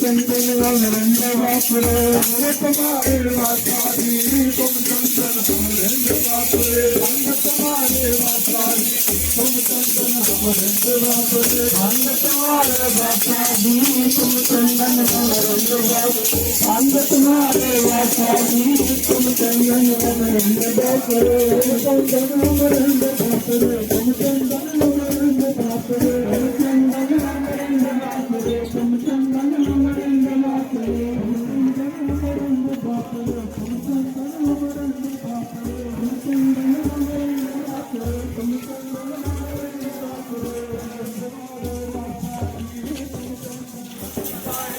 kendini alırında bakırı Rekoma elmas tarihi komutan sanatın bakırı Anlatama elmas tarihi komutan sanatın bakırı Anlatama elmas tarihi komutan sanatın bakırı Anlatama elmas tarihi komutan sanatın bakırı Komutan sanatın bakırı Komutan sanatın bakırı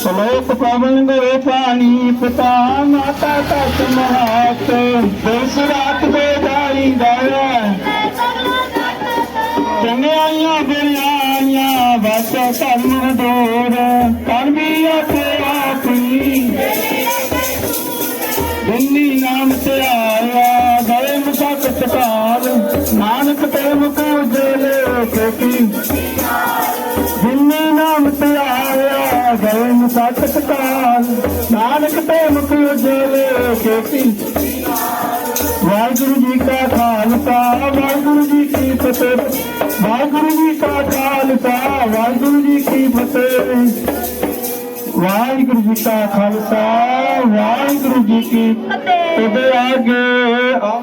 ਸਲੋਕ ਪਵਨ ਗਏ ਪਾਣੀ ਪਿਤਾ ਮਾਤਾ ਤਤ ਮਹਾਤ ਦਿਸ ਰਾਤ ਬੇਦਾਰੀ ਗਾਇਆ ਦੱਸਿਆ ਸਾਨੂੰ ਦੋਰ ਕਰ ਵੀ ਆਖੇ ਆਪੀ ਬੰਨੀ ਨਾਮ ਤੇ ਆਇਆ ਗਲੇ ਮੁਸਾ ਸਤਕਾਰ ਨਾਨਕ ਤੇ ਮੁਕੂ ਜਲੇ ਕੀ ਬੰਨੀ ਨਾਮ ਤੇ ਆਇਆ ਗਲੇ ਮੁਸਾ ਸਤਕਾਰ ਨਾਨਕ ਤੇ ਮੁਕੂ ਜਲੇ ਕੀ ਕੀ ਫਤਿਹ ਵਾਹਿਗੁਰੂ ਜੀ ਕਾ ਖਾਲਸਾ ਵਾਹਿਗੁਰੂ ਜੀ ਕੀ ਫਤਿਹ। ਵਾਹਿਗੁਰੂ ਜੀ ਕਾ ਖਾਲਸਾ, ਵਾਹਿਗੁਰੂ ਜੀ ਕੀ ਫਤਿਹ। ਆਗੇ ਆ